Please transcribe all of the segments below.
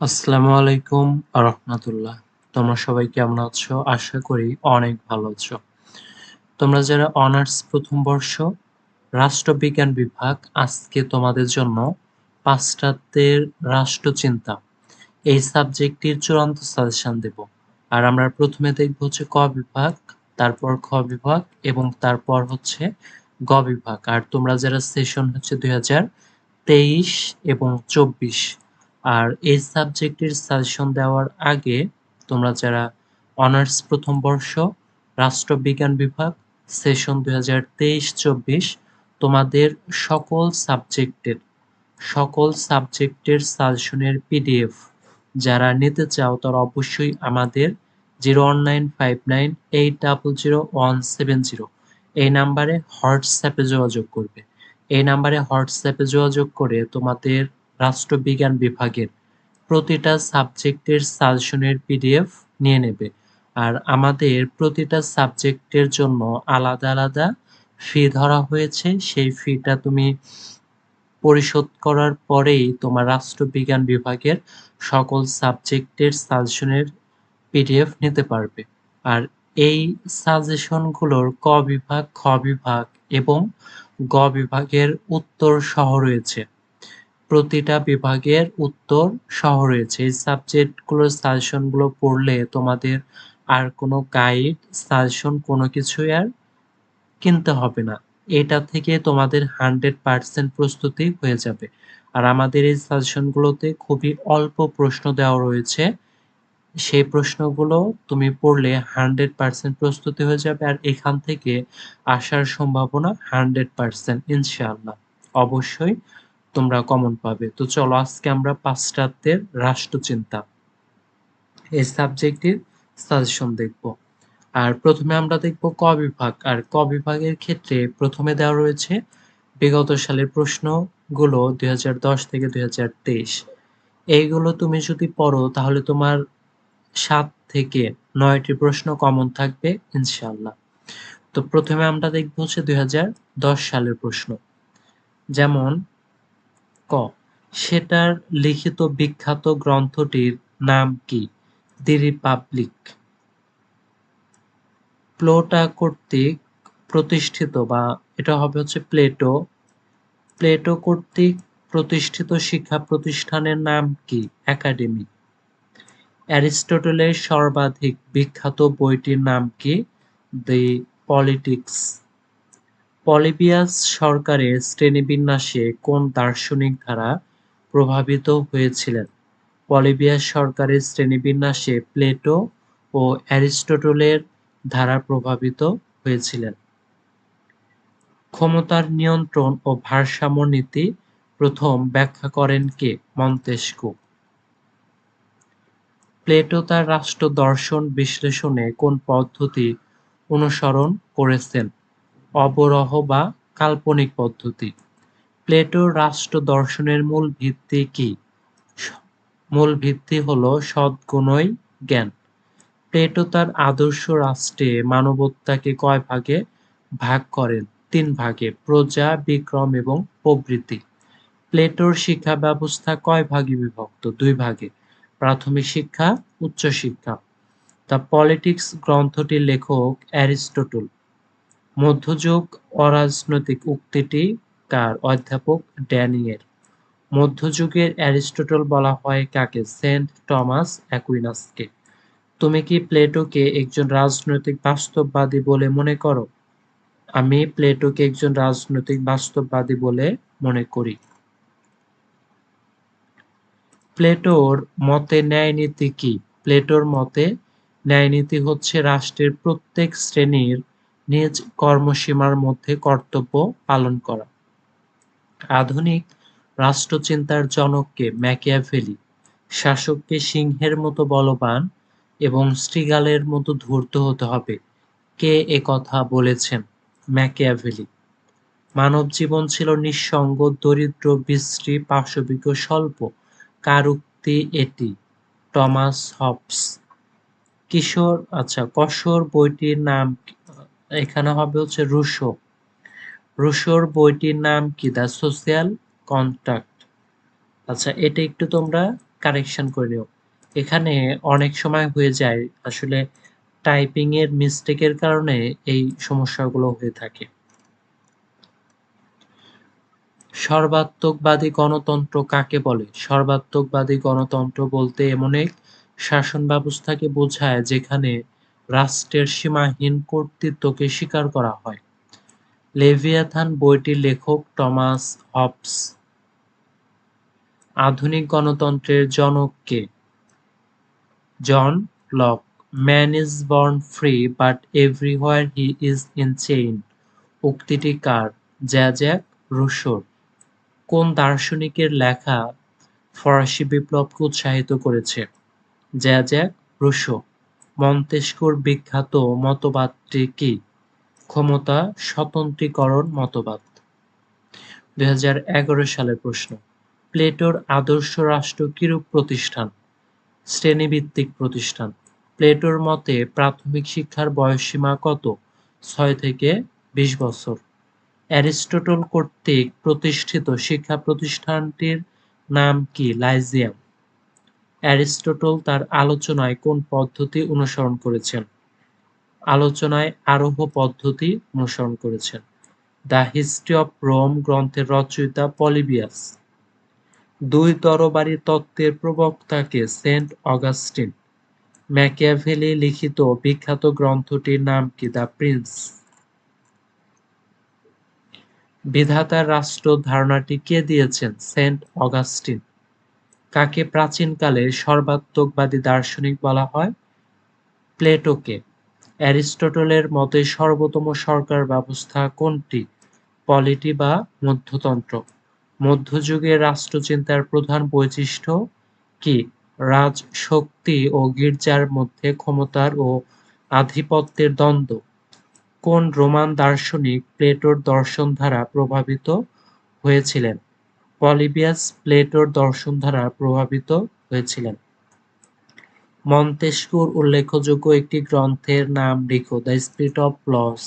আসসালামু আলাইকুম আরহামতুল্লাহ তোমরা সবাই কেমন আছো? আশা করি অনেক ভালো আছো। তোমরা যারা অনার্স প্রথম বর্ষ, রাষ্ট্রবিজ্ঞান বিভাগ, আজকে তোমাদের জন্য পাশ্চাত্যের রাষ্ট্রচিন্তা। এই সাবজেক্টটির চূড়ান্ত সাজেশন দেব। আর আমরা প্রথমে দেখব হচ্ছে ক বিভাগ, তারপর খ বিভাগ এবং তারপর হচ্ছে গ বিভাগ। আর তোমরা যারা সেশন হচ্ছে দুই এবং চব্বিশ আর এই সাবজেক্টের সাজেশন দেওয়ার আগে তোমরা যারা অনার্স প্রথম বর্ষ, রাষ্ট্রবিজ্ঞান বিভাগ, সেশন দুই হাজার তেইশ চব্বিশ, তোমাদের সকল সাবজেক্টের সকল সাবজেক্টের সাজেশনের পিডিএফ যারা নিতে চাও তারা অবশ্যই আমাদের zero one nine five nine eight double zero one seven zero এই নাম্বারে হোয়াটসঅ্যাপে যোগাযোগ করবে। এই নাম্বারে হোয়াটসঅ্যাপে যোগাযোগ করে তোমাদের রাষ্ট্রবিজ্ঞান বিভাগের প্রতিটা সাবজেক্টের সাজেশনের পিডিএফ নিয়ে নেবে। আর আমাদের প্রতিটা সাবজেক্টের জন্য আলাদা আলাদা ফি ধরা হয়েছে। সেই ফিটা তুমি পরিশোধ করার পরেই তোমার রাষ্ট্রবিজ্ঞান বিভাগের সকল সাবজেক্টের সাজেশনের পিডিএফ নিতে পারবে। আর এই সাজেশনগুলোর ক বিভাগ, খ বিভাগ এবং গ বিভাগের উত্তর সহ রয়েছে। প্রতিটা বিভাগের উত্তর সহ রয়েছে। এই সাবজেক্টগুলোর সাজেশনগুলো পড়লে তোমাদের আর কোনো গাইড সাজেশন, কোনো কিছুই আর কিনতে হবে না। এটা থেকে তোমাদের হান্ড্রেড পার্সেন্ট প্রস্তুতি হয়ে যাবে। আর আমাদের এই সাজেশনগুলোতে খুবই অল্প প্রশ্ন দেওয়া রয়েছে। সেই প্রশ্নগুলো তুমি পড়লে হান্ড্রেড পার্সেন্ট প্রস্তুতি হয়ে যাবে আর এখান থেকে আসার সম্ভাবনা হান্ড্রেড পার্সেন্ট ইনশাআল্লাহ। অবশ্যই তোমরা কমন পাবে। তো চলো, আজকে আমরা পাশ্চাত্যের রাষ্ট্রচিন্তা এই সাবজেক্টের সাজেশন দেখব। আর প্রথমে আমরা দেখব ক বিভাগ। আর ক বিভাগের ক্ষেত্রে প্রথমে দেওয়া রয়েছে বিগত সালের প্রশ্নগুলো দুই থেকে দুই এইগুলো তুমি যদি পড়ো, তাহলে তোমার সাত থেকে নয়টি প্রশ্ন কমন থাকবে ইনশাল্লাহ তো প্রথমে আমরা দেখব হচ্ছে দুই হাজার দশ সালের প্রশ্ন। যেমন ক। সেটার লিখিত বিখ্যাত গ্রন্থটির নাম কি? দি রিপাবলিক। প্লোটা কর্তৃক প্রতিষ্ঠিত বা এটা হবে হচ্ছে প্লেটো। প্লেটো কর্তৃক প্রতিষ্ঠিত শিক্ষা প্রতিষ্ঠানের নাম কি? একাডেমি। অ্যারিস্টটলের সর্বাধিক বিখ্যাত বইটির নাম কি? দি পলিটিক্স। পলিবিয়াস সরকারের শ্রেণীবিন্যাসে কোন দার্শনিক ধারা প্রভাবিত হয়েছিলেন? পলিবিয়াস সরকারের শ্রেণীবিন্যাসে প্লেটো ও অ্যারিস্টটলের ধারা প্রভাবিত হয়েছিলেন। ক্ষমতার নিয়ন্ত্রণ ও ভারসাম্য নীতি প্রথম ব্যাখ্যা করেন কে? মন্তেস্কু প্লেটো তার রাষ্ট্র দর্শন বিশ্লেষণে কোন পদ্ধতি অনুসরণ করেছেন? অবরহ বা কাল্পনিক পদ্ধতি। প্লেটোর রাষ্ট্র দর্শনের মূল ভিত্তি কি? মূল ভিত্তি হলো সদ্গুণই জ্ঞান। প্লেটো তার আদর্শ রাষ্ট্রে মানবতাকে কয় ভাগে ভাগ করেন? তিন ভাগে, প্রজা, বিক্রম এবং প্রবৃত্তি। প্লেটোর শিক্ষা ব্যবস্থা কয় ভাগে বিভক্ত? দুই ভাগে, প্রাথমিক শিক্ষা, উচ্চ শিক্ষা। দ্য পলিটিক্স গ্রন্থটির লেখক অ্যারিস্টটল। মধ্যযুগ অরাজনৈতিক উক্তিটি কার অধ্যাপক ড্যানিয়ের মধ্যযুগের অ্যারিস্টটল বলা হয় কাকে? সেন্ট টমাস অ্যাকুইনাসকে। তুমি কি প্লেটোকে একজন রাজনৈতিক বাস্তববাদী বলে মনে করো? আমি প্লেটোকে একজন রাজনৈতিক বাস্তববাদী বলে মনে করি। প্লেটোর মতে ন্যায়নীতি কি? প্লেটোর মতে ন্যায়নীতি হচ্ছে রাষ্ট্রের প্রত্যেক শ্রেণির নিজ কর্মসীমার মধ্যে কর্তব্য পালন করা। আধুনিক রাষ্ট্রচিন্তার জনককে ম্যাকিয়াভেলি, শাসককে সিংহের মতো বলবান এবং স্ট্রিগালের মতো ধূর্ত হতে হবে, কে এ কথা বলেছেন ম্যাকিয়াভেলি? মানব জীবন ছিল নিঃসঙ্গ, দরিদ্র বিশ্রী পাশবিক স্বল্প। কারুক্তি এটি? Thomas Hobbes. কিশোর আচ্ছা কশোর বইটির নাম এখানে হবে হচ্ছে রুশো। রুশোর বইটির নাম কি? দ্য সোশ্যাল কন্ট্রাক্ট আচ্ছা এটা একটু তোমরা কারেকশন করে নিও। এখানে অনেক সময় হয়ে যায় আসলে টাইপিং এর মিস্টেকের কারণে এই সমস্যাগুলো হয়ে থাকে। সর্বাত্মকবাদী গণতন্ত্র কাকে বলে? সর্বাত্মকবাদী গণতন্ত্র বলতে এমন এক শাসন ব্যবস্থাকে বোঝায় যেখানে রাষ্ট্রের সীমাহীন কর্তৃত্বকে স্বীকার করা হয়। লেভিয়াথান বইটির লেখক টমাস হবস আধুনিক গণতন্ত্রের জনক কে? John Locke, man is born free, but everywhere he is in chain উক্তিটি কার? জ্যাজ্যাক রুশোর। কোন দার্শনিকের লেখা ফরাসি বিপ্লবকে উৎসাহিত করেছে? জ্যাজ্যাক রুশো। মন্তেস্কুর বিখ্যাত মতবাদটি কি? ক্ষমতা স্বতন্ত্রীকরণ মতবাদ। দুই হাজার এগারো সালের প্রশ্ন। প্লেটোর আদর্শ রাষ্ট্র কিরূপ প্রতিষ্ঠান? শ্রেণীভিত্তিক প্রতিষ্ঠান। প্লেটোর মতে প্রাথমিক শিক্ষার বয়সসীমা কত? ছয় থেকে বিশ বছর। অ্যারিস্টটল কর্তৃক প্রতিষ্ঠিত শিক্ষা প্রতিষ্ঠানটির নাম কি? লাইজিয়াম। অ্যারিস্টটল তার আলোচনায় কোন পদ্ধতি অনুসরণ করেছেন? আলোচনায় আরোহ পদ্ধতি অনুসরণ করেছেন। দ্য হিস্ট্রি অফ রোম গ্রন্থের রচয়িতা পলিবিয়াস। দুই তরবারি তত্ত্বের প্রবক্তাকে সেন্ট অগাস্টিন ম্যাকিয়াভেলি লিখিত বিখ্যাত গ্রন্থটির নাম কি? The prince. বিধাতার রাষ্ট্র ধারণাটি কে দিয়েছেন? Saint Augustine. কাকে প্রাচীনকালে সর্বাত্মকবাদী দার্শনিক বলা হয়? প্লেটোকে। অ্যারিস্টটলের মতে সর্বোত্তম সরকার ব্যবস্থা কোনটি? পলিটি বা মধ্যতন্ত্র। মধ্যযুগের রাষ্ট্রচিন্তার প্রধান বৈশিষ্ট্য কি? রাজশক্তি ও গির্জার মধ্যে ক্ষমতার ও আধিপত্যের দ্বন্দ্ব। কোন রোমান দার্শনিক প্লেটোর দর্শন দ্বারা প্রভাবিত হয়েছিলেন? পলিবিয়াস প্লেটোর দর্শন দ্বারা প্রভাবিত হয়েছিলেন। মন্তেস্কুর উল্লেখযোগ্য একটি গ্রন্থের নাম লিখো, দ্য স্পিরিট অফ লস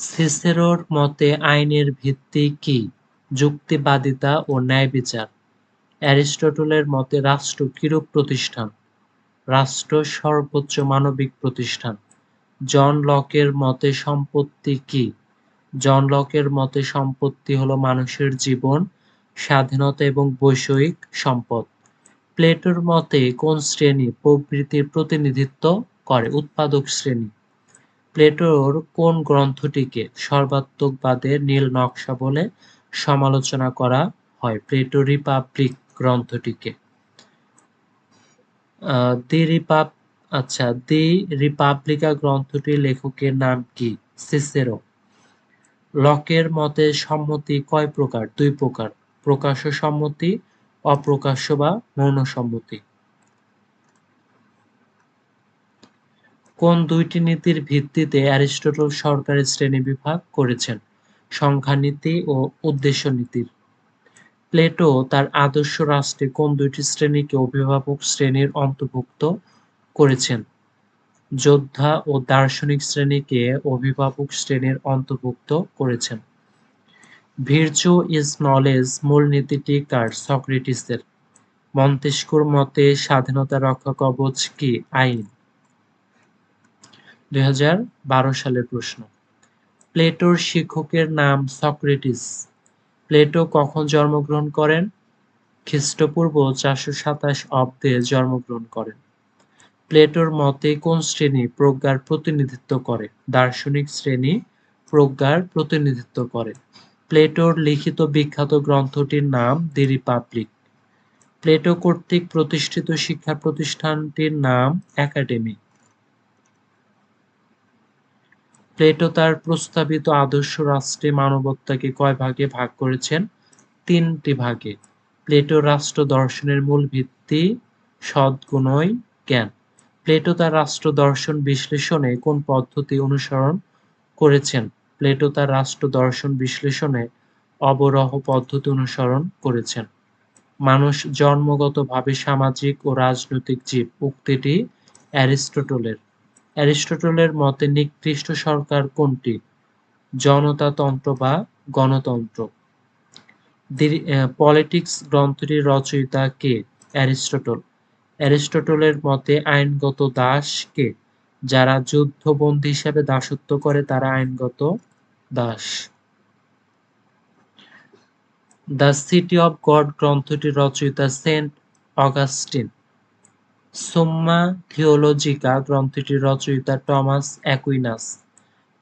সিসেরোর মতে আইনের ভিত্তি কি? যুক্তিবাদিতা ও ন্যায় বিচার। অ্যারিস্টটলের মতে রাষ্ট্র কিরূপ প্রতিষ্ঠান? রাষ্ট্র সর্বোচ্চ মানবিক প্রতিষ্ঠান। জন লকের মতে সম্পত্তি কি? জন লকের মতে সম্পত্তি হলো মানুষের জীবন, স্বাধীনতা এবং বৈষয়িক সম্পদ। প্লেটোর মতে কোন শ্রেণি প্রবৃত্তির প্রতিনিধিত্ব করে? উৎপাদক শ্রেণি। প্লেটোর কোন গ্রন্থটিকে সর্বাত্মকবাদের নীল নকশা বলে সমালোচনা করা হয়? Plato Republic গ্রন্থটিকে। দি রিপাব আচ্ছা দি রিপাবলিকা গ্রন্থটির লেখকের নাম কি? সিসেরো। লকের মতে সম্মতি কয় প্রকার? দুই প্রকার, প্রকাশ্য সম্মতি, অপ্রকাশ্য বা মৌন সম্মতি। কোন দুইটি নীতির ভিত্তিতে অ্যারিস্টটল সরকারি শ্রেণি বিভাগ করেছেন? সংখ্যা নীতি ও উদ্দেশ্য নীতির। প্লেটো তার আদর্শ রাষ্ট্রে কোন দুইটি শ্রেণীকে অভিভাবক শ্রেণির অন্তর্ভুক্ত করেছেন? যোদ্ধা ও দার্শনিক শ্রেণীকে অভিভাবক শ্রেণির অন্তর্ভুক্ত করেছেন। ভিরচু ইজ নলেজ মূলনীতিটি কার সক্রেটিসের মন্তেস্কুর মতে স্বাধীনতা রক্ষা কবচ কি, আইন? দুই হাজার বারো সালের প্রশ্ন। প্লেটোর শিক্ষকের নাম সক্রেটিস প্লেটো কখন জন্মগ্রহণ করেন? খ্রিস্টপূর্ব চারশো সাতাশ অব্দে জন্মগ্রহণ করেন। প্লেটোর মতে, কোন শ্রেণি প্রজ্ঞার প্রতিনিধিত্ব করে? দার্শনিক শ্রেণি প্রজ্ঞার প্রতিনিধিত্ব করে। প্লেটোর লিখিত বিখ্যাত গ্রন্থটির নাম দি রিপাবলিক। প্লেটো কর্তৃক প্রতিষ্ঠিত শিক্ষা প্রতিষ্ঠানটির নাম একাডেমি। প্লেটো তার প্রস্তাবিত আদর্শ রাষ্ট্রে মানবতাকে কয় ভাগে ভাগ করেছেন? তিনটি ভাগে। প্লেটো রাষ্ট্র দর্শনের মূল ভিত্তি সদ্গুণই জ্ঞান। প্লেটো তার রাষ্ট্র দর্শন বিশ্লেষণে কোন পদ্ধতি অনুসরণ করেছেন? প্লেটো তার রাষ্ট্র দর্শন বিশ্লেষণে অবরহ পদ্ধতি অনুসরণ করেছেন। মানুষ জন্মগতভাবে সামাজিক ও রাজনৈতিক জীব, উক্তিটি অ্যারিস্টটলের। অ্যারিস্টটলের মতে, নিকৃষ্ট সরকার কোনটি? জনতাতন্ত্র বা গণতন্ত্র? পলিটিক্স গ্রন্থটির রচয়িতা কে? অ্যারিস্টটল। অ্যারিস্টটলের মতে, আইনগত দাসকে যারা যুদ্ধবন্দী হিসাবে দাসত্ব করে, তারা আইনগত দাস। দ্য সিটি অব গড গ্রন্থটির রচয়িতা সেন্ট অগাস্টিন। সোম্মা থিওলজিকা গ্রন্থটির রচয়িতা টমাস অ্যাকুইনাস।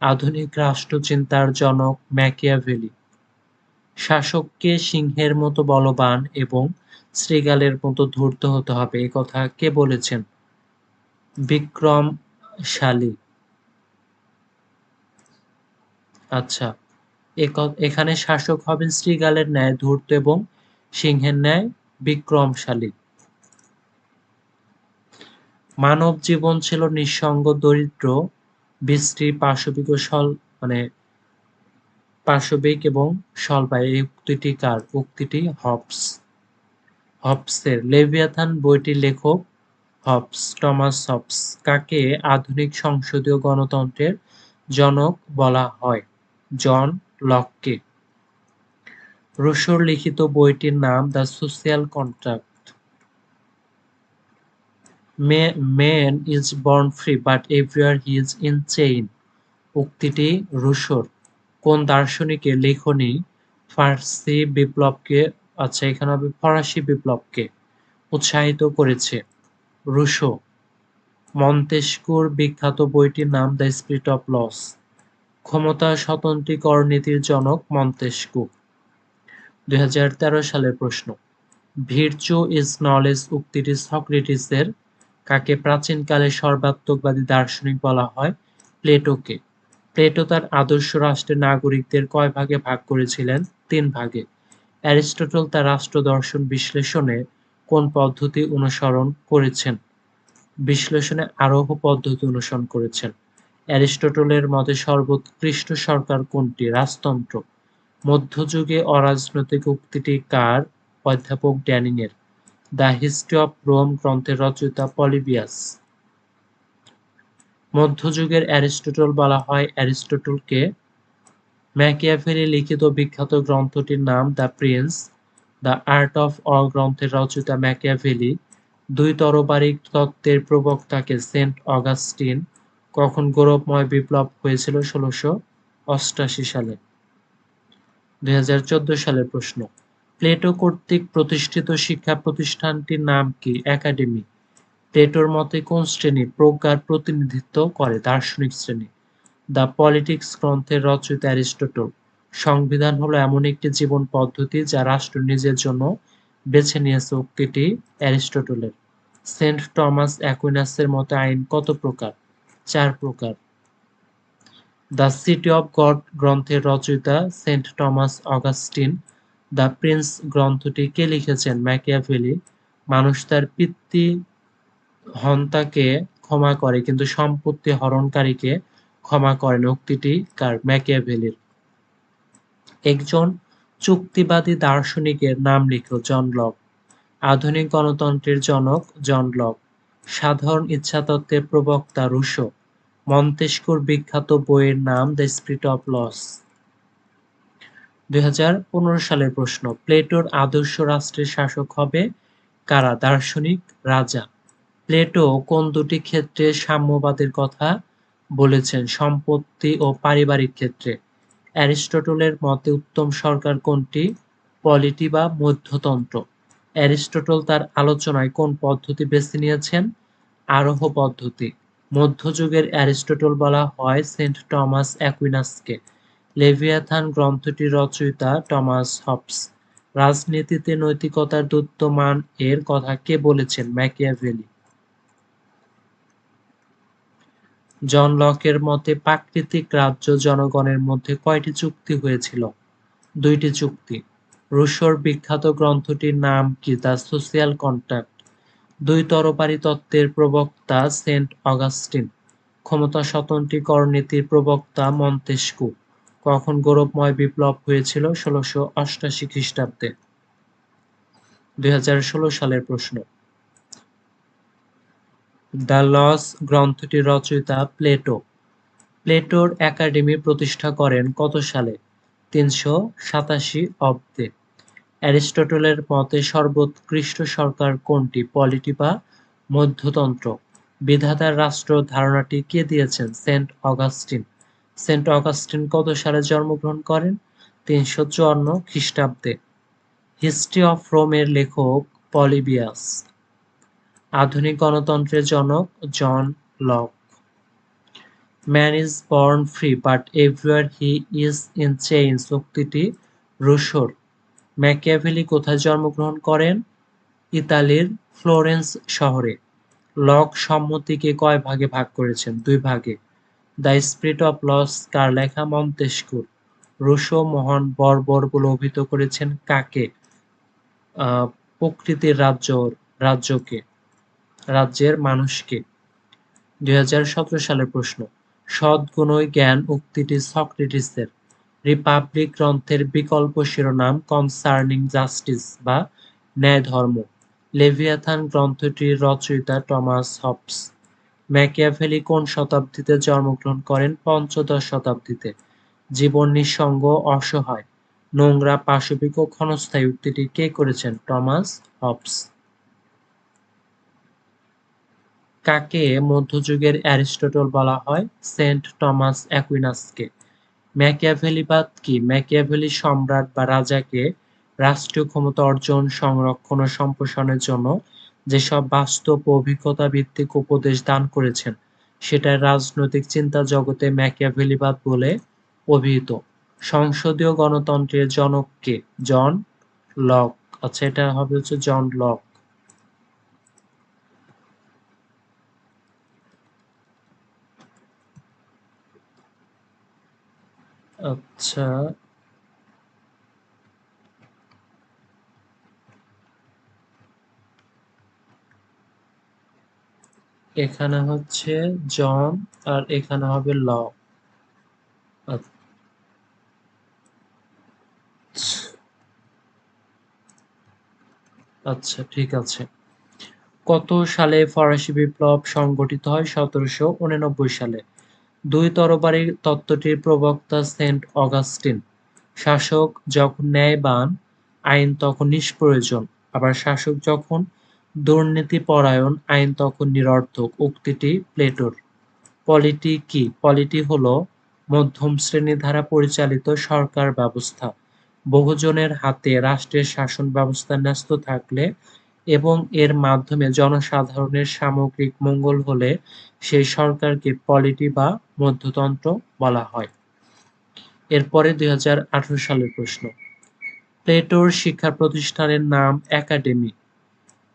আধুনিক রাষ্ট্রচিন্তার জনক ম্যাকিয়াভেলি শাসককে সিংহের মতো বলবান এবং শ্রীগালের মতো ধূর্ত হতে হবে, এ কথা কে বলেছেন? বিক্রমশালী আচ্ছা এখানে শাসক হবেন শ্রীগালের ন্যায় ধূর্ত এবং সিংহের ন্যায় বিক্রমশালী মানব জীবন ছিল নিঃসঙ্গ, দরিদ্র, বৃষ্টি, পাশবিক মানে পাশবিক এবং স্বল্পায় উক্তিটি কার? উক্তিটি হবস। হবসের লেভিয়াথান বইটির লেখক হবস, টমাস হবস কাকে আধুনিক সংসদীয় গণতন্ত্রের জনক বলা হয়? জন লককে। রুশোর লিখিত বইটির নাম the social contract. Man is born free, but everywhere he is in chain. উক্তিটি রুশোর। কোন দার্শনিকের লেখনী ফার্সি বিপ্লবকে আচ্ছা এখানে হবে ফরাসি বিপ্লবকে উৎসাহিত করেছে রুশো। মন্তেস্কুর বিখ্যাত বইটির নাম দ্য স্পিরিট অফ লস। ক্ষমতা স্বতন্ত্রীকরণ নীতির জনক মন্তেস্কু দুই সালের প্রশ্ন। ভিরচু ইজ নলেজ উক্তিটি সক্রেটিসের কাকে প্রাচীনকালে সর্বাত্মকবাদী দার্শনিক বলা হয়, প্লেটোকে। প্লেটো তার আদর্শ রাষ্ট্রের নাগরিকদের কয় ভাগে ভাগ করেছিলেন? তিন ভাগে। অ্যারিস্টটল তার রাষ্ট্র দর্শন বিশ্লেষণে কোন পদ্ধতি অনুসরণ করেছেন? বিশ্লেষণে আরোহ পদ্ধতি অনুসরণ করেছেন। অ্যারিস্টটলের মতে সর্বোৎকৃষ্ট সরকার কোনটি? রাজতন্ত্র। মধ্যযুগে অরাজনৈতিক উক্তিটি কার? অধ্যাপক ড্যানিং এর দ্য হিস্ট্রি অফ রোম গ্রন্থের রচয়িতা পলিবিয়াস। মধ্যযুগের অ্যারিস্টটল বলা হয় অ্যারিস্টটলকে ম্যাকিয়াভেলি লিখিত বিখ্যাত গ্রন্থটির নাম the prince the art of war গ্রন্থের রচয়িতা ম্যাকিয়াভেলি, দুই তরবারিক তত্ত্বের প্রবক্তাকে সেন্ট অগাস্টিন কখন গৌরবময় বিপ্লব হয়েছিল ষোলোশো অষ্টাশি সালে। দুই হাজার চোদ্দ সালের প্রশ্ন, প্লেটো কর্তৃক প্রতিষ্ঠিত শিক্ষা প্রতিষ্ঠানটির নাম কি একাডেমি? প্লেটোর মতে কোন শ্রেণি প্রজ্ঞার প্রতিনিধিত্ব করে দার্শনিক শ্রেণি? দ্য পলিটিক্স গ্রন্থের রচয়িতা অ্যারিস্টটল। সংবিধান হলো এমন একটি জীবন পদ্ধতি যা রাষ্ট্র নিজের জন্য বেছে নিয়েছে উক্তিটি অ্যারিস্টটলের। সেন্ট টমাস অ্যাকুইনাসের মতে আইন কত প্রকার? চার প্রকার। দ্য সিটি অব গড গ্রন্থের রচয়িতা saint Thomas Augustine, the prince গ্রন্থটি কে লিখেছেন? ম্যাকিয়াভেলি। মানুষ তার পিতৃ হন্তাকে ক্ষমা করে, কিন্তু সম্পত্তি হরণকারীকে করেন উক্তিটি কার ম্যাকিয়াভেলির। একজন চুক্তিবাদী দার্শনিকের নাম লিখো জন লক আধুনিক গণতন্ত্রের জনক জন লক সাধারণ ইচ্ছাতত্ত্বের প্রবক্তা রুশো। মন্তেস্কুর বিখ্যাত বইয়ের নাম দ্য স্পিরিট অফ লস। দুই হাজার পনেরো সালের প্রশ্ন, প্লেটোর আদর্শ রাষ্ট্রের শাসক হবে কারা? দার্শনিক রাজা। প্লেটো কোন দুটি ক্ষেত্রে সাম্যবাদের কথা বলেছেন সম্পত্তি ও পারিবারিক ক্ষেত্রে। অ্যারিস্টটলের মতে উত্তম সরকার কোনটি? পলিটি বা মধ্যতন্ত্র। অ্যারিস্টটল তার আলোচনায় কোন পদ্ধতি বেছে নিয়েছেন? আরোহ পদ্ধতি। মধ্যযুগের অ্যারিস্টটল বলা হয় সেন্ট টমাস অ্যাকুইনাসকে। লেভিয়াথান গ্রন্থটির রচয়িতা টমাস হবস। রাজনীতিতে নৈতিকতার দূত্তমান এর কথা কে বলেছেন ম্যাকিয়াভেলি? জন লকের মতে প্রাকৃতিক রাজ্য জনগণের মধ্যে কয়টি চুক্তি হয়েছিল? দুইটি চুক্তি। রুশোর বিখ্যাত গ্রন্থটির নাম কি দ্য সোশিয়াল কন্ট্রাক্ট দুই তরবারি তত্ত্বের প্রবক্তা সেন্ট অগাস্টিন। ক্ষমতা স্বতন্ত্রীকরণ নীতির প্রবক্তা মন্তেস্কু কখন গৌরবময় বিপ্লব হয়েছিল ষোলোশো অষ্টাশি খ্রিস্টাব্দে? দুই হাজার ষোলো সালের প্রশ্ন। দ্য লস গ্রন্থটির রচয়িতা প্লেটো। প্লেটোর একাডেমি প্রতিষ্ঠা করেন কত সালে? তিনশো সাতাশি অব্দে। অ্যারিস্টটলের মতে সর্বোৎকৃষ্ট সরকার কোনটি, পলিটি বা মধ্যতন্ত্র? বিধাতার রাষ্ট্র ধারণাটি কে দিয়েছেন? Saint Augustine. সেন্ট অগাস্টিন কত সালে জন্মগ্রহণ করেন? তিনশো চুয়ান্ন খ্রিস্টাব্দে। হিস্ট্রি অফ রোমের লেখক পলিবিয়াস। আধুনিক গণতন্ত্রের জনক John Locke. Man is born free but everywhere he is in change উক্তিটি রুশোর। ম্যাকিয়াভেলি কোথায় জন্মগ্রহণ করেন? ইতালির ফ্লোরেন্স শহরে। লক সম্মতিকে কয় ভাগে ভাগ করেছেন? দুই ভাগে। দ্য স্পিরিট অফ লস, কার লেখা? মন্তেস্কুর রুশো মোহন বর্বর বলে অভিহিত করেছেন কাকে? প্রকৃতির রাজ্য রাজ্যকে। রাজ্যের মানুষকে। দুই হাজার সতেরো সালের প্রশ্ন, সদ্গুণই জ্ঞান উক্তিটি সক্রেটিসের রিপাবলিক গ্রন্থের বিকল্প শিরোনাম কনসার্নিং জাস্টিস বা ন্যায় ধর্ম লেভিয়াথান গ্রন্থটির রচয়িতা টমাস হবস। ম্যাকিয়াভেলি কোন শতাব্দীতে জন্মগ্রহণ করেন? পঞ্চদশ শতাব্দীতে। জীবন নিঃসঙ্গ, অসহায়, নোংরা, পাশবিক ও ক্ষণস্থায়ী উক্তিটি কে করেছেন? Thomas Hobbes. কাকে মধ্যযুগের অ্যারিস্টটল বলা হয়? Saint Thomas অ্যাকুইনাসকে। ম্যাকিয়াভেলিবাদ কি? ম্যাকিয়াভেলি সম্রাট বা রাজাকে রাষ্ট্রীয় ক্ষমতা অর্জন, সংরক্ষণ ও সম্প্রসারণের জন্য যেসব বাস্তব অভিজ্ঞতা ভিত্তিক উপদেশ দান করেছেন সেটা রাজনৈতিক চিন্তা জগতে ম্যাকিয়াভেলিবাদ বলে অভিহিত। সংসদীয় গণতন্ত্রের জনককে জন লক। আচ্ছা এটা হবে হচ্ছে জন লক। আচ্ছা। এখানে হচ্ছে জন আর এখানে হবে ল। আচ্ছা ঠিক আছে। কত সালে ফরাসি বিপ্লব সংগঠিত হয়? সতেরোশো উননব্বই সালে। দুই তরবারি তত্ত্বটির প্রবক্তা সেন্ট অগাস্টিন। শাসক যখন ন্যায়বান, আইন তখন নিষ্প্রয়োজন। আবার শাসক যখন দুর্নীতিপরায়ণ, আইন তখন নিরর্থক। উক্তিটি প্লেটোর। পলিটি কি? পলিটি হলো মধ্যম শ্রেণি দ্বারা পরিচালিত সরকার ব্যবস্থা। বহুজনের হাতে রাষ্ট্রের শাসন ব্যবস্থা ন্যস্ত থাকলে এবং এর মাধ্যমে জনসাধারণের সামগ্রিক মঙ্গল হলে সেই সরকারকে পলিটি বা মধ্যতন্ত্র বলা হয়। এরপরে দুই হাজার আঠারো সালের প্রশ্ন। প্লেটোর শিক্ষা প্রতিষ্ঠানের নাম একাডেমি।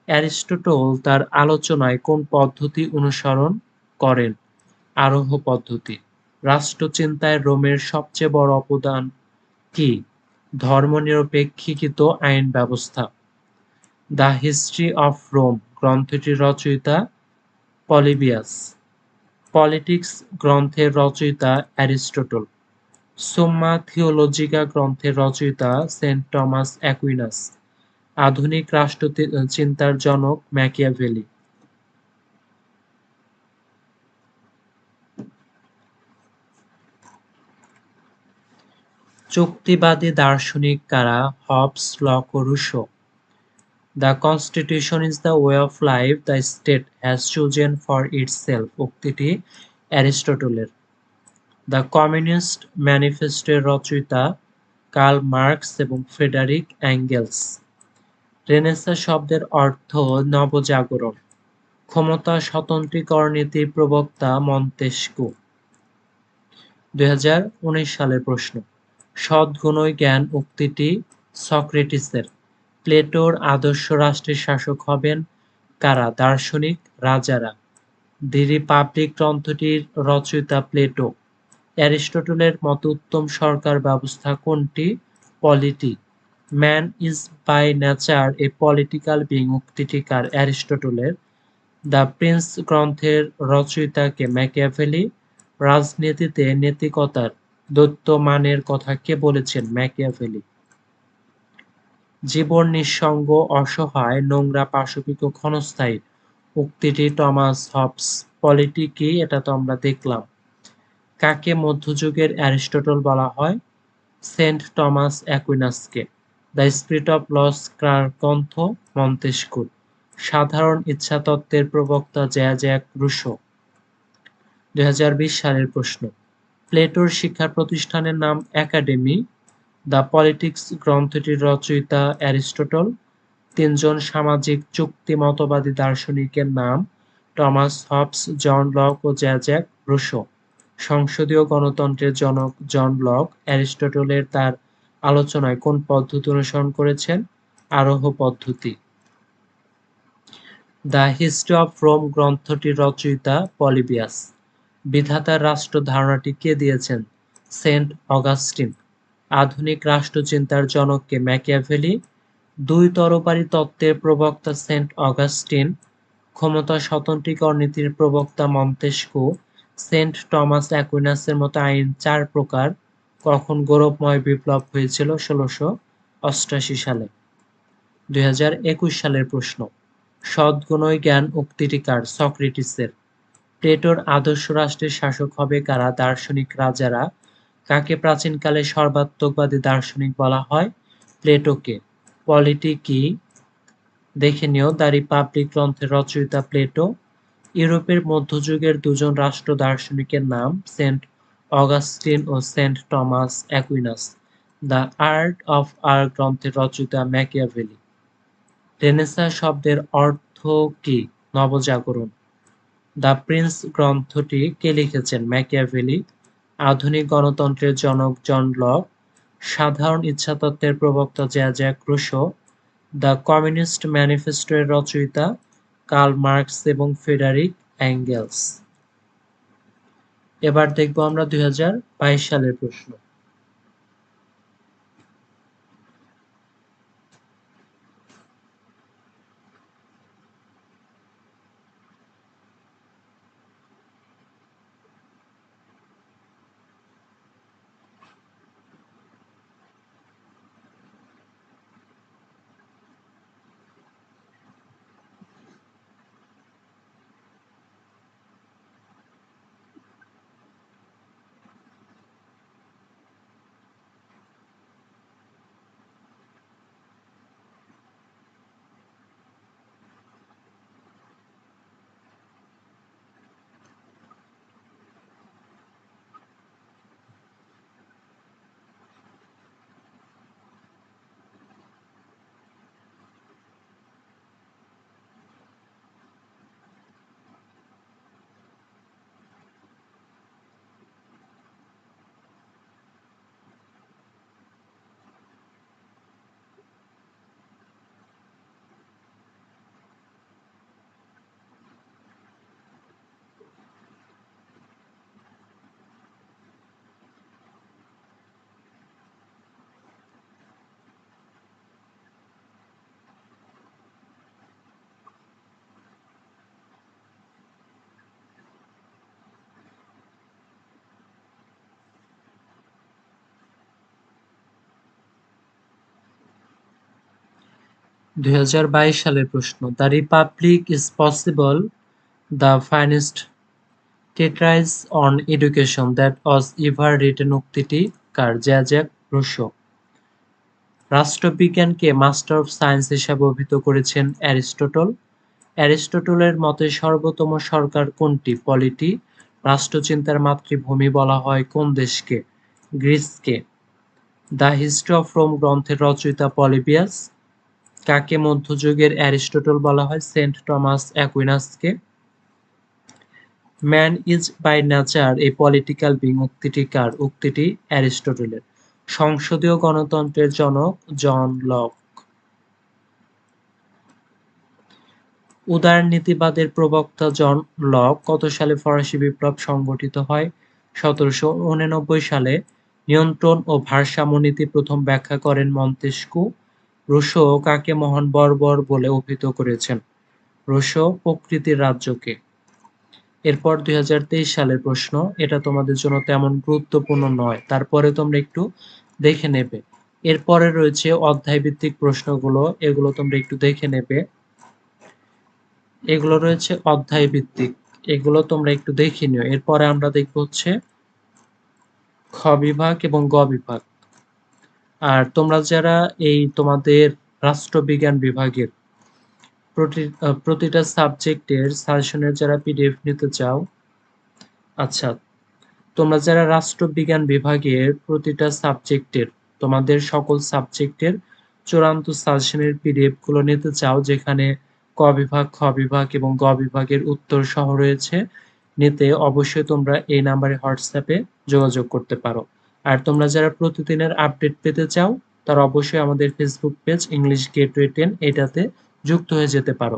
অ্যারিস্টোটল তার আলোচনায় কোন পদ্ধতি অনুসরণ করেন? আরোহ পদ্ধতি। রাষ্ট্রচিন্তায় রোমের সবচেয়ে বড় অবদান কি? ধর্মনিরপেক্ষিত আইন ব্যবস্থা। দ্য হিস্ট্রি অফ রোম, গ্রন্থটির রচয়িতা পলিবিয়াস। পলিটিক্স গ্রন্থের রচয়িতা অ্যারিস্টটল। সোম্মা থিওলজিকা গ্রন্থের রচয়িতা সেন্ট টমাস অ্যাকুইনাস। আধুনিক রাষ্ট্র চিন্তার জনক ম্যাকিয়াভেলি। চুক্তিবাদী দার্শনিক কারা Hobbes Locke Rousseau. The constitution is the way of life the state has chosen for self উক্তিটি অ্যারিস্টটলের। দ্য কমিউনিস্ট ম্যানিফেস্টোর রচয়িতা কার্ল মার্কস এবং ফ্রেডারিক অ্যাঙ্গেলস। রেনেসা শব্দের অর্থ নবজাগরণ। ক্ষমতা স্বতন্ত্রীকরণ নীতির প্রবক্তা মন্তেস্কু দুই হাজার উনিশ সালের প্রশ্ন। সদ্গুণই জ্ঞান উক্তিটি সক্রেটিসের। প্লেটোর আদর্শ রাষ্ট্রের শাসক হবেন কারা? দার্শনিক রাজারা। দি রিপাবলিক গ্রন্থটির রচয়িতা প্লেটো। অ্যারিস্টটলের মতো উত্তম সরকার ব্যবস্থা কোনটি? Polity. Man is by nature a political being উক্তিটিকার অ্যারিস্টটলের। দ্য প্রিন্স গ্রন্থের রচয়িতাকে ম্যাকিয়াভেলি। রাজনীতিতে নৈতিকতার দৈত্য মানের কথা কে বলেছেন ম্যাকিয়াভেলি? জীবন নিঃসঙ্গ, অসহায়, নোংরা, পাশবিক ও ক্ষণস্থায়ী। উক্তিটি টমাস হবস পলিটি কি এটা তো আমরা দেখলাম। কাকে মধ্যযুগের অ্যারিস্টটল বলা হয়? সেন্ট টমাস অ্যাকুইনাসকে। দ্য স্পিরিট অফ লস গ্রন্থ মন্তেস্কুর সাধারণ ইচ্ছা তত্ত্বের প্রবক্তা জ্যা জ্যাক রুশো। দু হাজার বিশ সালের প্রশ্ন। প্লেটোর শিক্ষা প্রতিষ্ঠানের নাম একাডেমি দ্য পলিটিক্স গ্রন্থটির রচয়িতা অ্যারিস্টটল, তিনজন সামাজিক চুক্তি মতবাদী দার্শনিকের নাম টমাস হবস, জন লক ও জ্যাজ্যাক রুশো। সংসদীয় গণতন্ত্রের জনক জন লক অ্যারিস্টটলের তার আলোচনায় কোন পদ্ধতি অনুসরণ করেছেন? আরোহ পদ্ধতি। দ্য হিস্ট্রি অফ রোম গ্রন্থটির রচয়িতা পলিবিয়াস। বিধাতার রাষ্ট্র ধারণাটি কে দিয়েছেন? Saint Augustine. আধুনিক রাষ্ট্রচিন্তার জনককে ম্যাকিয়াভেলি, দুই তরবারি তত্ত্বের প্রবক্তা সেন্ট অগাস্টিন, ক্ষমতা স্বতন্ত্রীকর নীতির প্রবক্তা মন্তেস্কো সেন্ট টমাস অ্যাকুইনাসের মতো আইন চার প্রকার কখন গৌরবময় বিপ্লব হয়েছিল ষোলোশো অষ্টাশি সালে। দুই হাজার একুশ সালের প্রশ্ন, সদ্গুণই জ্ঞান উক্তিটি কার সক্রেটিসের, প্লেটোর আদর্শ রাষ্ট্রের শাসক হবে কারা? দার্শনিক রাজারা কাকে প্রাচীনকালে সর্বাত্মকবাদী দার্শনিক বলা হয়? প্লেটোকে। পলিটি কি? দেখে নিও, দ্য রিপাবলিক গ্রন্থের রচয়িতা প্লেটো। ইউরোপের মধ্যযুগের দুজন রাষ্ট্র দার্শনিকের নাম, Saint Augustine O saint Thomas Aquinas. The art of war গ্রন্থের রচয়িতা ম্যাকিয়াভেলি। রেনেসা শব্দের অর্থ কি? নবজাগরণ। দ্য প্রিন্স গ্রন্থটি কে লিখেছেন ম্যাকিয়াভেলি? আধুনিক গণতন্ত্রের জনক জন লক, সাধারণ ইচ্ছাতত্ত্বের প্রবক্তা জ্যা ক্রুশো দ্য কমিউনিস্ট ম্যানিফেস্টো এর রচয়িতা কার্ল মার্কস এবং ফেডারিক অ্যাঙ্গেলস। এবার দেখব আমরা দুই হাজার বাইশ সালের প্রশ্ন। দুই হাজার বাইশ সালের প্রশ্ন, the republic is possible? The finest treatise on education that was ever written উক্তিটি কার? Jacques Rousseau. রাষ্ট্রবিজ্ঞানকে master of science হিসাবে অভিহিত করেছেন অ্যারিস্টটল। অ্যারিস্টটলের মতে, সর্বোত্তম সরকার কোনটি? পলিটি, রাষ্ট্রচিন্তার মাতৃভূমি বলা হয় কোন দেশকে? গ্রিসকে। দ্য হিস্ট্রি অফ রোম গ্রন্থের রচয়িতা পলিবিয়াস কাকে মধ্যযুগের অ্যারিস্টটল বলা হয়? Saint Thomas অ্যাকুইনাসকে। Man is by nature a political being উক্তিটি কার? উক্তিটি অ্যারিস্টটলের। সংসদীয় গণতন্ত্রের জনক জন লক। উদারনীতিবাদের প্রবক্তা জন লক কত সালে ফরাসি বিপ্লব সংগঠিত হয়? সতেরোশো উননব্বই সালে। নিয়ন্ত্রণ ও ভারসাম্য নীতি প্রথম ব্যাখ্যা করেন মন্তেস্কু রুশো কাকে মহান বর্বর বলে অভিহিত করেছেন? রুশো প্রকৃতির রাজ্যকে। এরপর দুই হাজার তেইশ সালের প্রশ্ন, এটা তোমাদের জন্য তেমন গুরুত্বপূর্ণ নয়, তারপরে তোমরা একটু দেখে নেবে। এরপরে রয়েছে অধ্যায় ভিত্তিক প্রশ্নগুলো, এগুলো তোমরা একটু দেখে নেবে। এগুলো রয়েছে অধ্যায় ভিত্তিক এগুলো তোমরা একটু দেখে নিও। এরপরে আমরা দেখব হচ্ছে খ বিভাগ এবং গ বিভাগ। আর তোমরা যারা এই তোমাদের রাষ্ট্রবিজ্ঞান বিভাগের প্রতি প্রতিটা সাবজেক্টের সাজেশনের যারা পিডিএফ নিতে চাও আচ্ছা তোমরা যারা রাষ্ট্রবিজ্ঞান বিভাগের প্রতিটা সাবজেক্টের, তোমাদের সকল সাবজেক্টের চূড়ান্ত সাজেশনের পিডিএফগুলো নিতে চাও, যেখানে ক বিভাগ, খ বিভাগ এবং গ বিভাগের উত্তর সহ রয়েছে, নিতে অবশ্যই তোমরা এই নাম্বারে হোয়াটসঅ্যাপে যোগাযোগ করতে পারো। আর তোমরা যারা প্রতিদিনের আপডেট পেতে চাও, তারা অবশ্যই আমাদের Facebook page English gateway ten এটাতে যুক্ত হয়ে যেতে পারো।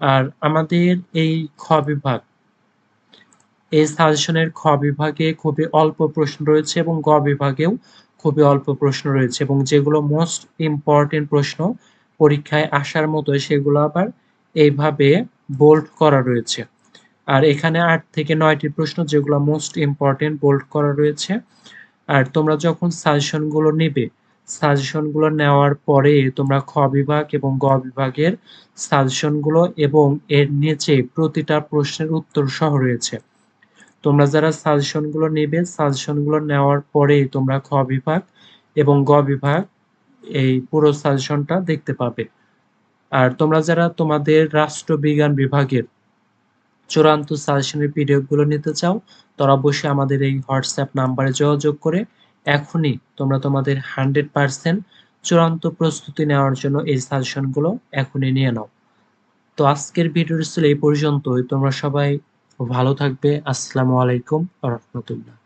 আর আমাদের এই খ বিভাগ, এই সাজেশনের খ বিভাগে খুবই অল্প প্রশ্ন রয়েছে এবং গ বিভাগেও খুবই অল্প প্রশ্ন রয়েছে এবং যেগুলো মোস্ট ইম্পর্টেন্ট প্রশ্ন পরীক্ষায় আসার মতো সেগুলো আবার এইভাবে বোল্ড করা রয়েছে। আর এখানে আট থেকে নয়টি প্রশ্ন যেগুলো মোস্ট ইম্পর্টেন্ট বোল্ড করা রয়েছে। আর তোমরা যখন সাজেশনগুলো নেবে সাজেশনগুলো নেওয়ার পরে তোমরা খ বিভাগ এবং গ বিভাগের সাজেশনগুলো এবং এর নিচে প্রতিটা প্রশ্নের উত্তর সহ রয়েছে। তোমরা যারা সাজেশনগুলো নেবে সাজেশনগুলো নেওয়ার পরে তোমরা খ বিভাগ এবং গ বিভাগ এই পুরো সাজেশনটা দেখতে পাবে। আর তোমরা যারা তোমাদের রাষ্ট্রবিজ্ঞান বিভাগের চূড়ান্ত সাজেশনের পিডিএফগুলো নিতে চাও, তোরা অবশ্যই আমাদের এই হোয়াটসঅ্যাপ নাম্বারে যোগাযোগ করে এখনই তোমরা তোমাদের হান্ড্রেড পার্সেন্ট চূড়ান্ত প্রস্তুতি নেওয়ার জন্য এই সাজেশনগুলো এখনই নিয়ে নাও। তো আজকের ভিডিওটি ছিল এই পর্যন্তই, তোমরা সবাই ভালো থাকবে, আসসালামু আলাইকুম, রহমতুল্লাহ।